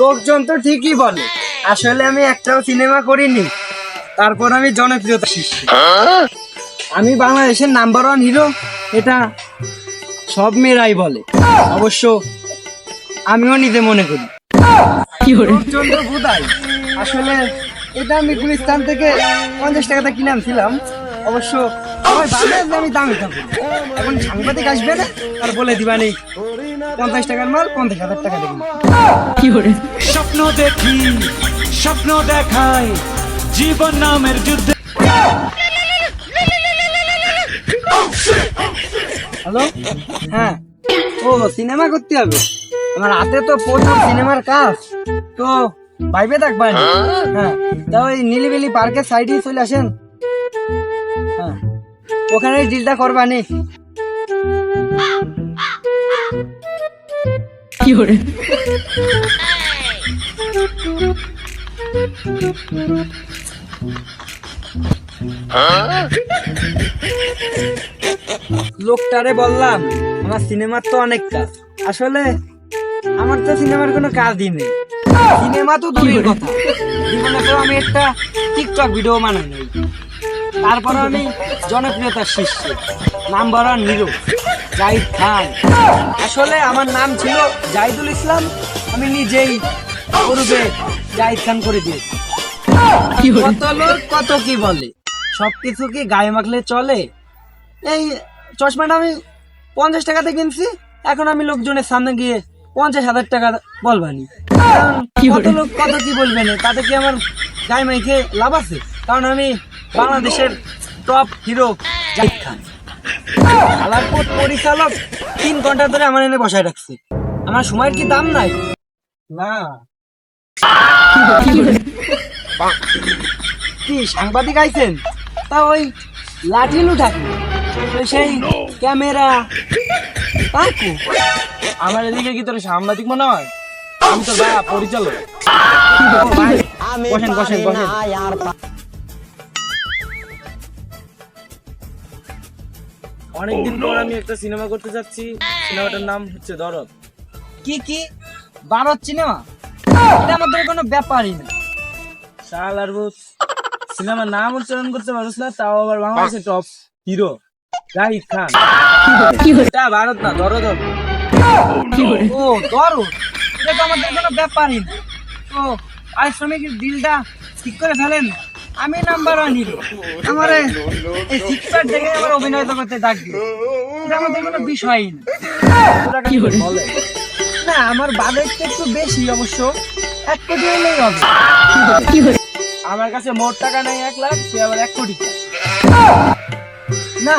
লোকজন তো ঠিকই বলে। আসলে আমি একটাও সিনেমা করিনি। তারপর আমি জনপ্রিয়তা শীর্ষ আমি বাংলাদেশের নাম্বার ওয়ান হিরো এটা সব মেয়েরাই বলে। অবশ্য আমিও নিজে মনে করি। বুধাই আসলে এটা আমি গুলিস্তান থেকে পঞ্চাশ টাকাতে কিনে আনছিলাম অবশ্য আমি দামি থাকব এখন সাংবাদিক আসবে না আর বলে দিবানি। পঞ্চাশ টাকার মাল পঞ্চাশ হাজার টাকা দেবেন স্বপ্ন দেখি স্বপ্ন দেখায় জীবন নামের যুদ্ধে। হ্যালো? হ্যাঁ। ও সিনেমা করতে হবে। আমার হাতে তো প্রথম সিনেমার কাজ। তো ভাইবে থাকবা হ্যাঁ। তা ওই নীলিবিলি পার্কের সাইডে চলে আসেন। হ্যাঁ। ওখানে ডিলটা করবানি লোকটারে বললাম আমার সিনেমার তো অনেক কাজ। আসলে আমার তো সিনেমার কোনো কাজই নেই। সিনেমা তো দূরের কথা। জীবনে তো আমি একটা টিকটক ভিডিও বানাই নাই। তারপর আমি জনপ্রিয়তার শীর্ষে number one hero Zahid Khan আসলে আমার নাম ছিল জাহিদুল ইসলাম আমি নিজেই করবে জাহিদ খান করে দিয়েছি। কত লোক কত কি বলে। সবকিছু কি গায়ে মাখলে চলে? এই চশমাটা আমি পঞ্চাশ টাকাতে কিনছি এখন আমি লোকজনের সামনে গিয়ে পঞ্চাশ হাজার টাকা বলবানি কত লোক কত কি বলবে না তাতে কি আমার গায়ে মাইখে লাভ আছে? কারণ আমি বাংলাদেশের টপ হিরো জাহিদ খান পরিচালক তিন ঘণ্টা ধরে আমার এনে বসায় রাখছে। আমার সময়ের কি দাম নাই? না। কি, সাংবাদিক আইছেন? তা ওই লাঠি লুঠাকি সেই ক্যামেরা। আমার এদিকে কি তোর সাংবাদিক মনে হয়? আমি তো পরিচালক। বসেন বসেন বসেন। অনেকদিন পর আমি একটা সিনেমা করতে যাচ্ছি। সিনেমাটার নাম হচ্ছে দরদ। কি কি? ভারত সিনেমা? এটা আমাদের কোনো ব্যাপারই না। শাল আর বুত সিনেমার নাম উচ্চারণ করতে পারছ না তাও আবার বাংলাদেশের টপ হিরো জাহিদ খান। এটা ভারত না দরদ হবে। ও দরদ। এটা তো আমাদের কোনো ব্যাপারই না। তো পারিশ্রমিকের ডিলটা ঠিক করে ফেলেন? আমি নাম্বার ওয়ান হিরো আমার এই সিক্স প্যাক দেখে আমার অভিনয় তো করতে ডাক দিল এটা আমাদের কোনো বিষয়ই না। কি বলে? না আমার বাজেটটা একটু বেশি অবশ্য। এক কোটি হলেই হবে। আমার কাছে মোট টাকা নাই এক লাখ সে আবার এক কোটি। না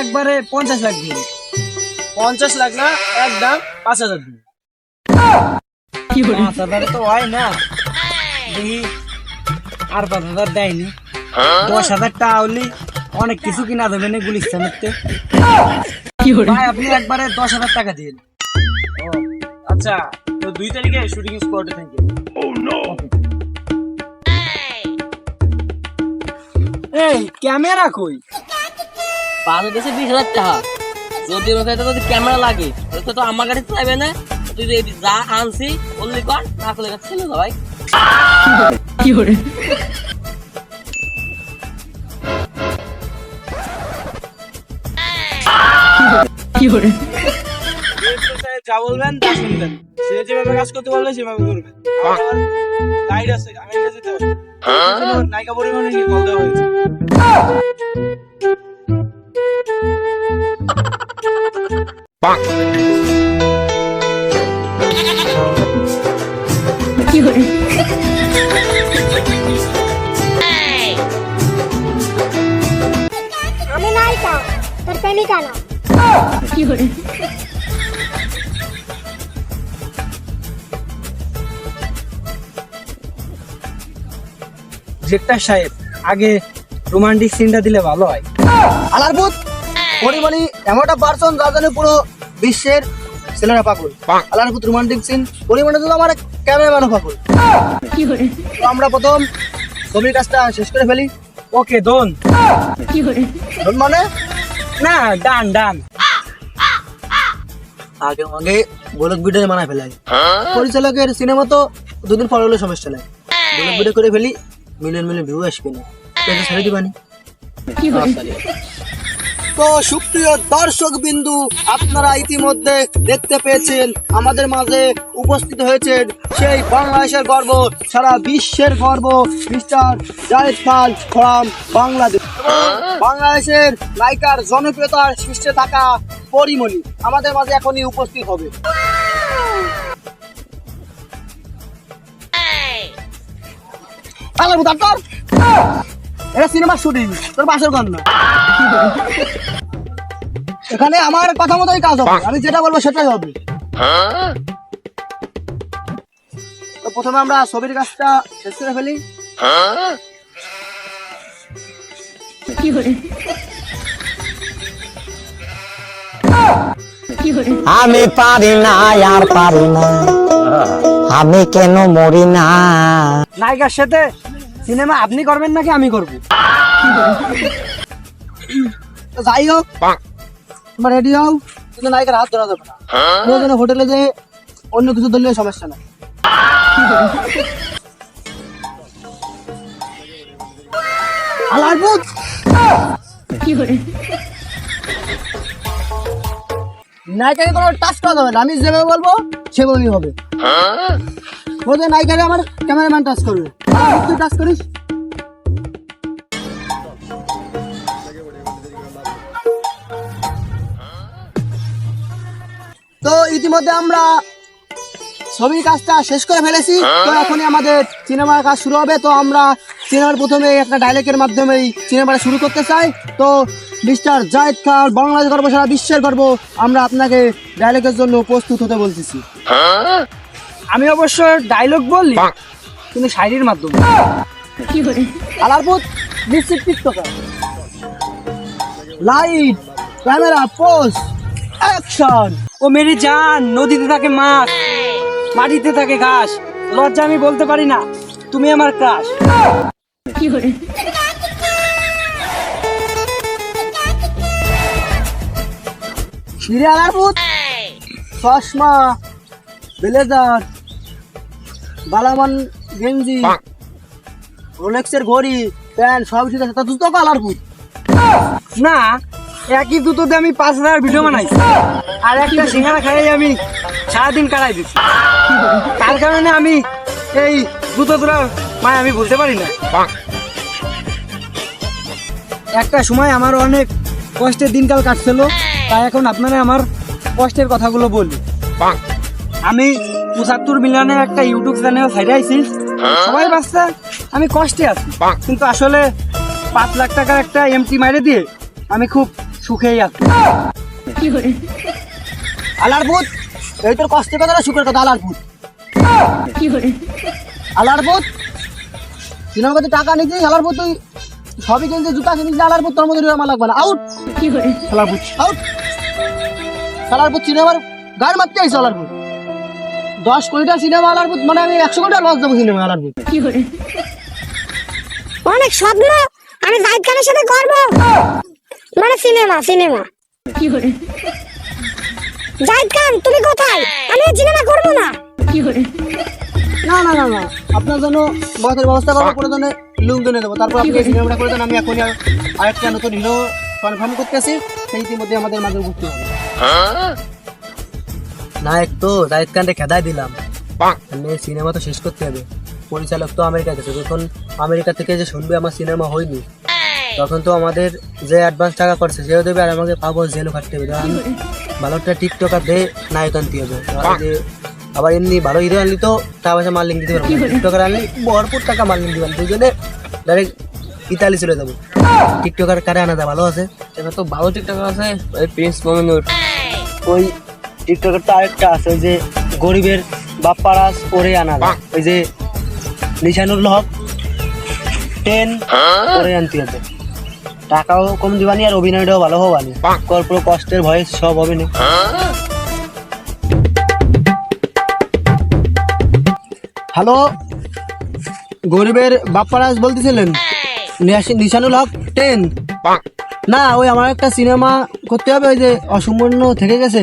একবারে পঞ্চাশ লাখ দিন পঞ্চাশ লাখ না একদম পাঁচ হাজার দিন পাঁচ হাজার তো হয় না। দেখি। আর পাঁচ হাজার দেয়নি। দশ হাজার টাকা হলে অনেক কিছু কিনা দেবে না গুলিস্তানের তে। ভাই আপনি একবারে দশ হাজার টাকা দিন। আচ্ছা তো দুই তারিখে শুটিং স্পটে থাকি। এই ক্যামেরা কই? পাঁচশো দেশে বিশ হাজার টাকা। যদি ওর কাছে যদি ক্যামেরা লাগে তো আমার কাছে চাইবে না। তুই যে যা আনছি বললি কর না করলে কাছে ছিল যা বলবেন তা শুনবেন সে যেভাবে কাজ করতে বলবে সেভাবে করবেন গাইড আছে আমেরিকা যেতে হবে নায়িকা পরিমাণে নিয়ে কল আমি নায়িকা তোর প্রেমিকা না ডিরেক্টর সাহেব আগে রোমান্টিক সিনটা দিলে ভালো হয়। আলারপুত পরিমাণি এমন একটা পার্সন যার পুরো বিশ্বের ছেলেরা পাগল। আলারপুত রোমান্টিক সিন পরিমাণে তো আমার তো আমরা প্রথম ছবির কাজটা শেষ করে ফেলি। ওকে দোন দোন মানে? না ডান ডান। আগে আগে গোলক ভিডিও মানায় ফেলাই পরিচালকের সিনেমা তো দুদিন পর হলে সমস্যা নাই। গোলক ভিডিও করে ফেলি মিলিয়ন মিলিয়ন ভিউ আসবে না। ছেড়ে দিবানি। তো সুপ্রিয় দর্শক বিন্দু আপনারা ইতিমধ্যে দেখতে পেয়েছেন আমাদের মাঝে উপস্থিত হয়েছেন সেই বাংলাদেশের গর্ব সারা বিশ্বের গর্ব মিস্টার জাহেদ খান ফ্রম বাংলাদেশ। বাংলাদেশের নায়িকার জনপ্রিয়তার শীর্ষে থাকা পরিমণি আমাদের মাঝে এখনই উপস্থিত হবে। আলাদা এটা শুটিং তোর বাসের এখানে আমার কথা মতোই কাজ হবে আমি যেটা বলব সেটাই হবে। তো প্রথমে আমরা ছবির কাজটা শেষ করে ফেলি। আমি পারি না আর পারি না। আমি কেন মরি না? নায়িকার সাথে সিনেমা আপনি করবেন নাকি আমি করব? যাই হোক তোমরা রেডি হও? কিন্তু নায়িকার হাত ধরা যাবে না। হোটেলে যে অন্য কিছু ধরলে সমস্যা নাই। নায়িকাকে কোনো টাচ করা যাবে না। আমি যেভাবে বলব সেভাবেই হবে। বলতে নায়িকারে আমার ক্যামেরাম্যান টাচ করবে। তুই টাচ করিস তো ইতিমধ্যে আমরা ছবির কাজটা শেষ করে ফেলেছি। তো এখনই আমাদের সিনেমার কাজ শুরু হবে। তো আমরা সিনেমার প্রথমে একটা ডায়লগের মাধ্যমে সিনেমাটা শুরু করতে চাই। তো মিস্টার জায়েদ খান বাংলাদেশ গর্ব সারা বিশ্বের গর্ব আমরা আপনাকে ডায়লগের জন্য প্রস্তুত হতে বলতেছি। আমি অবশ্য ডায়লগ বললি। কিন্তু শায়রির মাধ্যমে। আলারপুর নিশ্চিত লাইট ক্যামেরা পোস্ট অ্যাকশন ও মেরি জান, নদীতে থাকে মাছ, মাটিতে থাকে ঘাস। লজ্জা আমি বলতে পারি না, তুমি আমার ক্রাশ ফিরে আলারপুর চশমা, ব্লেজার, বালামান গেঞ্জি রোলেক্সের ঘড়ি প্যান্ট সব ঠিক আছে। তা তুই তো আলারপুর না একই দুটোতে আমি পাঁচ হাজার ভিডিও বানাইছি। আর একটা সিঙ্গারা খাই আমি সারাদিন কাটাই দিচ্ছি তার কারণে আমি এই দুটো তোরা মায় আমি বলতে পারি না। একটা সময় আমার অনেক কষ্টের দিনকাল কাটছিল তাই এখন আপনারা আমার কষ্টের কথাগুলো বলি। আমি পঁচাত্তর মিলিয়নের একটা ইউটিউব চ্যানেল ছাইড়ে আইছি সবাই বাচ্চা আমি কষ্টে আছি। কিন্তু আসলে পাঁচ লাখ টাকার একটা এমটি মাইরে দিয়ে আমি খুব সুখেই আছি। আলারপুর এই তোর কষ্টের কথা না সুখের কথা আলারপুর আলারপুর সিনেমা করতে টাকা নিচ্ছিস আলারপুর তুই সবই কিনছে জুতা কিনিস না আলারপুর তোর মধ্যে আমার লাগবে না। আউট আলারপুর আউট আলারপুর সিনেমার গায়ের মারতে আইসে আলারপুর দশ কোটিটা সিনেমা আলারপুর মানে আমি একশো কোটি লস দেবো সিনেমা আলারপুর অনেক স্বপ্ন আমি জাহিদ খানের সাথে করব। মানে সিনেমা সিনেমা জাহিদ খান তুমি কোথায়? আমি সিনেমা করব না। না না না না। আপনার জন্য বয়সের ব্যবস্থা করব করে জন্য জন্য দেবো। তারপর আপনি সিনেমাটা করে? দেন আমি এখনই আর- আরেকটা নতুন হিরো কনফার্ম করতেছি। সেই ইতিমধ্যে আমাদের মাঝে উপস্থিত হবে। নায়ক তো জাহিদ খানকে খেদাই দিলাম। আমি সিনেমা তো শেষ করতে হবে। পরিচালক তো আমেরিকা গেছে যখন আমেরিকা থেকে যে শুনবে আমার সিনেমা হয়নি তখন তো আমাদের যে অ্যাডভান্স টাকা করছে সেও দেবে আর আমাকে পাবো জেলও কাটতে হবে। ভালো একটা টিকটকার দিয়ে নায়ক আনতে হবে। আবার এমনি ভালো হিরো আনলি তো টাকা পয়সা মার্লিং দিতে পারব। টিকটকার আনলি ভরপুর টাকা মার্লিং দিবেন। দুজনে ডাইরেক্ট ইতালি চলে যাব। টিকটকার কারে আনা ভালো আছে? এবার তো ভালো টিকটক আছে ওই প্রিন্স মমিনুর। ওই টিকটকের তো আরেকটা আছে ওই যে গরিবের বাপ্পারাস ওরে আনা। ওই যে নিশানুল হক টেন ওরে আনতে হবে। টাকাও কম দিবানি আর অভিনয়টাও ভালো হবানি। পুরো কষ্টের ভয়েস সব হবে না। হ্যালো? গরিবের বাপ্পারাজ বলতেছিলেন নিশানুল হক টেন। না ওই আমার একটা সিনেমা করতে হবে ওই যে অসম্পূর্ণ থেকে গেছে।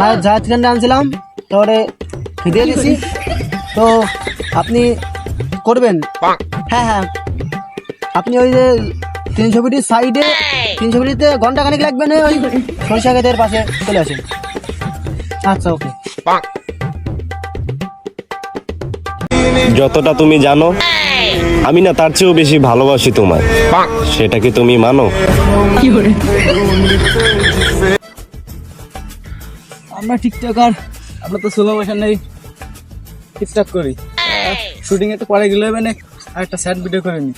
না জাহাজ খানটা আনছিলাম তারপরে দিয়ে গেছি। তো আপনি করবেন? হ্যাঁ হ্যাঁ। আপনি ওই যে তিনশো ফিটির সাইডে তিনশো ফিটিতে ঘণ্টা খানিক লাগবে না ওই সরিষা ক্ষেতের পাশে চলে আসেন। আচ্ছা ওকে। যতটা তুমি জানো আমি না তার চেয়েও বেশি ভালোবাসি তোমায়। সেটা কি তুমি মানো? আমরা ঠিকঠাক আর আমরা তো সোলো মোশন নেই। ঠিকঠাক করি। শুটিং একটু পরে গেলে হবে আর একটা স্যাড ভিডিও করে নি।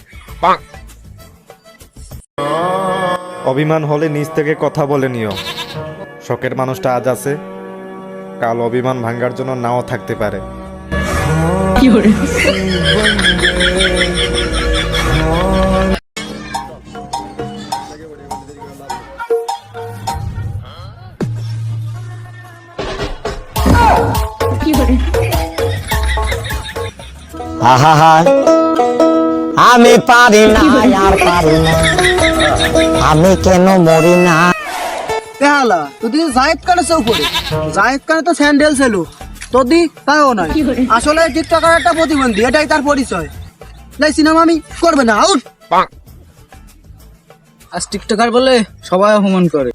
অভিমান হলে নিজ থেকে কথা বলে নিও। শখের মানুষটা আজ আছে কাল অভিমান ভাঙ্গার জন্য নাও থাকতে পারে। আহা আমি পারি না আর পারি না। আমি কেন মরি না? পেহালা তুই জাহিদ খানের চৌ করে জাহিদ খানে তো স্যান্ডেল ছিল। তোদি তাও নয় আসলে টিকটকার একটা প্রতিবন্ধী এটাই তার পরিচয়। তাই সিনেমা আমি করবে না আউট। আজ টিকটকার বলে সবাই অপমান করে।